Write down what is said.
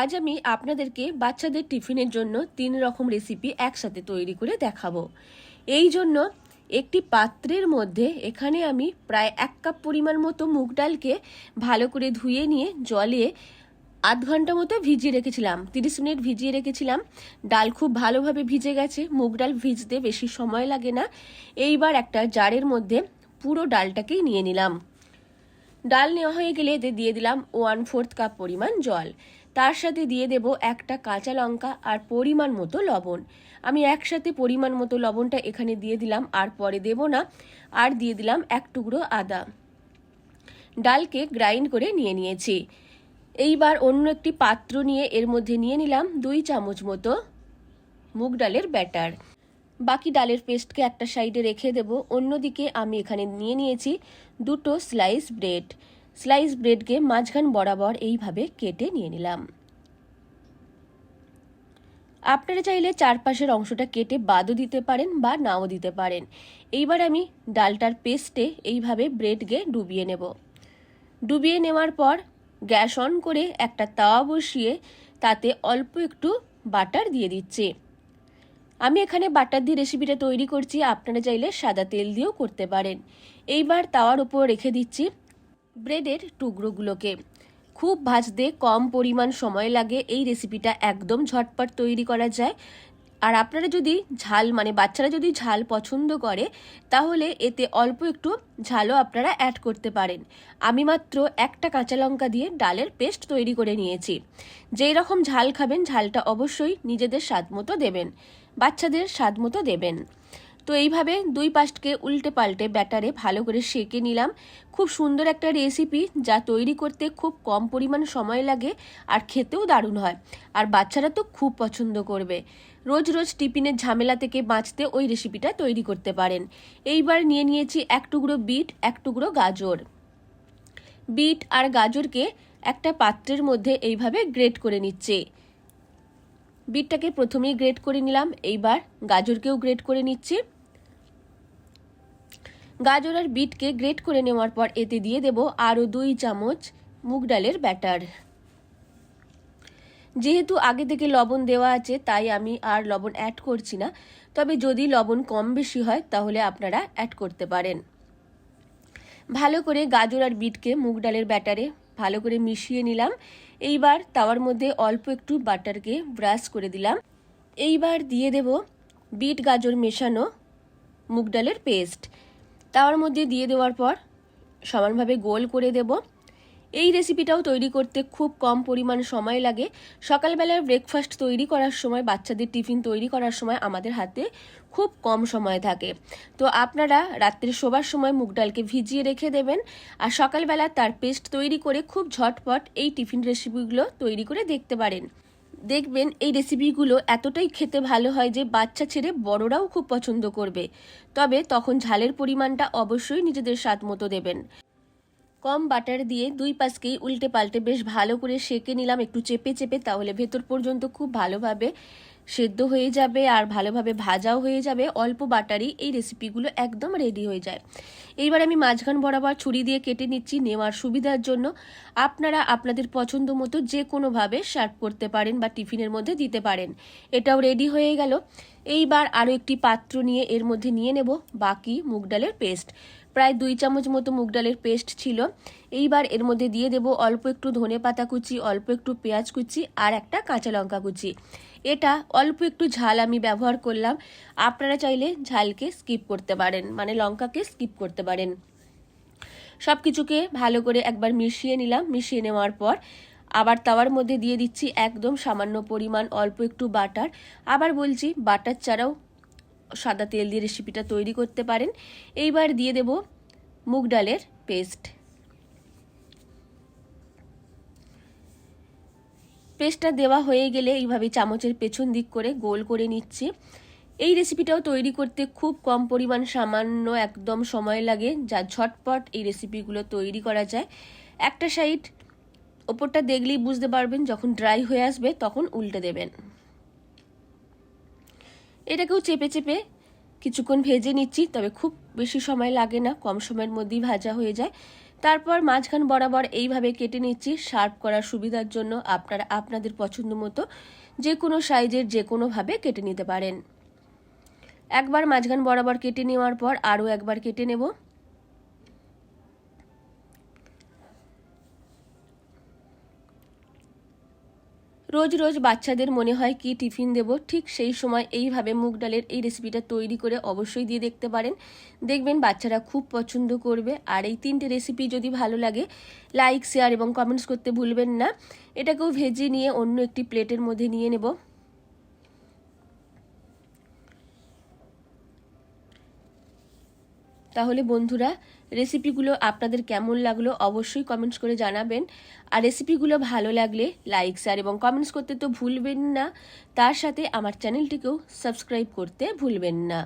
আজ আমি আপনাদেরকে বাচ্চাদের টিফিনের জন্য তিন রকম রেসিপি একসাথে তৈরি করে দেখাবো। এই জন্য একটি পাত্রের মধ্যে এখানে আমি প্রায় এক কাপ পরিমাণ মতো মুগ ডালকে ভালো করে ধুয়ে নিয়ে জলে আধ ঘণ্টা মতো ভিজিয়ে রেখেছিলাম। তিরিশ মিনিট ভিজিয়ে রেখেছিলাম। ডাল খুব ভালোভাবে ভিজে গেছে। মুগ ডাল ভিজতে বেশি সময় লাগে না। এইবার একটা জারের মধ্যে পুরো ডালটাকেই নিয়ে নিলাম। ডাল নেওয়া হয়ে গেলে এতে দিয়ে দিলাম ওয়ান ফোর্থ কাপ পরিমাণ জল। তার সাথে দিয়ে দেব একটা কাঁচা লঙ্কা আর পরিমাণ মতো লবণ। আমি একসাথে পরিমাণ মতো লবণটা এখানে দিয়ে দিলাম, আর পরে দেব না, আর দিয়ে দিলাম এক টুকরো আদা। ডালকে গ্রাইন্ড করে নিয়ে নিয়েছি। এইবার অন্য একটি পাত্র নিয়ে এর মধ্যে নিয়ে নিলাম দুই চামচ মতো মুগ ডালের ব্যাটার। বাকি ডালের পেস্টকে একটা সাইডে রেখে দেব। অন্যদিকে আমি এখানে নিয়ে নিয়েছি দুটো স্লাইস ব্রেড। স্লাইস ব্রেডকে মাঝখান বরাবর এইভাবে কেটে নিয়ে নিলাম। আপনারা চাইলে চারপাশের অংশটা কেটে বাদও দিতে পারেন বা নাও দিতে পারেন। এইবার আমি ডালটার পেস্টে এইভাবে ব্রেডকে ডুবিয়ে নেব। ডুবিয়ে নেওয়ার পর গ্যাস অন করে একটা তাওয়া বসিয়ে তাতে অল্প একটু বাটার দিয়ে দিচ্ছি। আমি এখানে বাটার দিয়ে রেসিপিটা তৈরি করছি, আপনারা চাইলে সাদা তেল দিয়েও করতে পারেন। এইবার তাওয়ার উপর রেখে দিচ্ছি ব্রেডের টুকরোগুলোকে। খুব ভাজতে কম পরিমাণ সময় লাগে, এই রেসিপিটা একদম ঝটপট তৈরি করা যায়। আর আপনারা যদি ঝাল মানে বাচ্চারা যদি ঝাল পছন্দ করে, তাহলে এতে অল্প একটু ঝালও আপনারা অ্যাড করতে পারেন। আমি মাত্র একটা কাঁচা লঙ্কা দিয়ে ডালের পেস্ট তৈরি করে নিয়েছি। যেই রকম ঝাল খাবেন, ঝালটা অবশ্যই নিজেদের স্বাদ মতো দেবেন, বাচ্চাদের স্বাদ মতো দেবেন। তো এইভাবে দুই পাশকে উল্টে পাল্টে ব্যাটারে ভালো করে সেঁকে নিলাম। খুব সুন্দর একটা রেসিপি যা তৈরি করতে খুব কম পরিমাণ সময় লাগে আর খেতেও দারুণ হয়। আর বাচ্চারা তো খুব পছন্দ করবে। রোজ রোজ টিফিনের ঝামেলা থেকে বাঁচতে ওই রেসিপিটা তৈরি করতে পারেন। এইবার নিয়ে নিয়েছি এক টুকরো বিট, এক টুকরো গাজর। বিট আর গাজরকে একটা পাত্রের মধ্যে এইভাবে গ্রেট করে নিচ্ছে। বিটটাকে প্রথমেই গ্রেট করে নিলাম। এইবার গাজরকেও গ্রেট করে নিচ্ছি। গাজর আর বিটকে গ্রেট করে নেওয়ার পর এতে দিয়ে দেব আরও দুই চামচ মুগ ডালের ব্যাটার। যেহেতু আগে থেকে লবণ দেওয়া আছে, তাই আমি আর লবণ অ্যাড করছি না। তবে যদি লবণ কম বেশি হয়, তাহলে আপনারা অ্যাড করতে পারেন। ভালো করে গাজর আর বিটকে মুগ ডালের ব্যাটারে ভালো করে মিশিয়ে নিলাম। এইবার তাওয়ার মধ্যে অল্প একটু বাটারকে ব্রাশ করে দিলাম। এইবার দিয়ে দেব বিট গাজর মেশানো মুগ ডালের পেস্ট। তাওয়ার মধ্যে দিয়ে দেওয়ার পর সমানভাবে গোল করে দেব। এই রেসিপিটাও তৈরি করতে খুব কম পরিমাণ সময় লাগে। সকালবেলার ব্রেকফাস্ট তৈরি করার সময়, বাচ্চাদের টিফিন তৈরি করার সময় আমাদের হাতে খুব কম সময় থাকে। তো আপনারা রাত্রে শোবার সময় মুগ ডালকে ভিজিয়ে রেখে দেবেন আর সকালবেলা তার পেস্ট তৈরি করে খুব ঝটপট এই টিফিন রেসিপিগুলো তৈরি করে দেখতে পারেন। দেখবেন এই রেসিপিগুলো এতটাই খেতে ভালো হয় যে বাচ্চা ছেড়ে বড়রাও খুব পছন্দ করবে। তবে তখন ঝালের পরিমাণটা অবশ্যই নিজেদের স্বাদ মতো দেবেন। কম বাটার দিয়ে দুই পাশকেই উল্টে পাল্টে বেশ ভালো করে সেঁকে নিলাম, একটু চেপে চেপে তাহলে ভেতর পর্যন্ত খুব ভালোভাবে সেদ্ধ হয়ে যাবে আর ভালোভাবে ভাজাও হয়ে যাবে। অল্প বাটারি এই রেসিপিগুলো একদম রেডি হয়ে যায়। এইবার আমি মাঝখান বরাবর ছুরি দিয়ে কেটে নিচ্ছি নেওয়ার সুবিধার জন্য। আপনারা আপনাদের পছন্দ মতো যে কোনোভাবে সার্ভ করতে পারেন বা টিফিনের মধ্যে দিতে পারেন। এটাও রেডি হয়ে গেল। এইবার আরও একটি পাত্র নিয়ে এর মধ্যে নিয়ে নেব। বাকি মুগ ডালের পেস্ট প্রায় দুই চামচ মতো মুগ ডালের পেস্ট ছিল। এইবার এর মধ্যে দিয়ে দেব অল্প একটু ধনে পাতা কুচি, অল্প একটু পেঁয়াজ কুচি আর একটা কাঁচা লঙ্কা কুচি। এটা অল্প একটু ঝাল আমি ব্যবহার করলাম। আপনারা চাইলে ঝালকে স্কিপ করতে পারেন মানে লঙ্কাকে স্কিপ করতে পারেন। সব কিছুকে ভালো করে একবার মিশিয়ে নিলাম। মিশিয়ে নেওয়ার পর আবার তাওয়ার মধ্যে দিয়ে দিচ্ছি একদম সামান্য পরিমাণ অল্প একটু বাটার। আবার বলছি বাটার ছাড়াও সাদা তেল দিয়ে রেসিপিটা তৈরি করতে পারেন। এইবার দিয়ে দেব মুগ ডালের পেস্ট পেস্টটা দেওয়া হয়ে গেলে এইভাবে চামচের পেছন দিক করে গোল করে নিচ্ছি। এই রেসিপিটাও তৈরি করতে খুব কম পরিমাণ সামান্য একদম সময় লাগে, যা ঝটপট এই রেসিপিগুলো তৈরি করা যায়। একটা সাইড ওপরটা দেখলেই বুঝতে পারবেন, যখন ড্রাই হয়ে আসবে তখন উল্টে দেবেন। এটাকেও চেপে চেপে কিছুক্ষণ ভেজে নিচ্ছি, তবে খুব বেশি সময় লাগে না, কম সময়ের মধ্যেই ভাজা হয়ে যায়। তারপর মাঝখান বরাবর এইভাবে কেটে নিচ্ছি শার্প করার সুবিধার জন্য আপনারা আপনাদের পছন্দ মতো যে কোনো সাইজের যে কোনোভাবে কেটে নিতে পারেন। একবার মাঝখান বরাবর কেটে নেওয়ার পর আরও একবার কেটে নেব। রোজ রোজ বাচ্চাদের মনে হয় কি টিফিন দেব, ঠিক সেই সময় এইভাবে মুগ ডালের এই রেসিপিটা তৈরি করে অবশ্যই দিয়ে দেখতে পারেন। দেখবেন বাচ্চারা খুব পছন্দ করবে। আর এই তিনটে রেসিপি যদি ভালো লাগে লাইক শেয়ার এবং কমেন্টস করতে ভুলবেন না। এটাকেও ভেজে নিয়ে অন্য একটি প্লেটের মধ্যে নিয়ে নেব। তাহলে বন্ধুরা রেসিপিগুলো আপনাদের কেমন লাগল অবশ্যই কমেন্টস করে জানাবেন। আর রেসিপিগুলো ভালো লাগলে লাইক শেয়ার এবং কমেন্টস করতে তো ভুলবেন না। তার সাথে আমার চ্যানেলটিকেও সাবস্ক্রাইব করতে ভুলবেন না।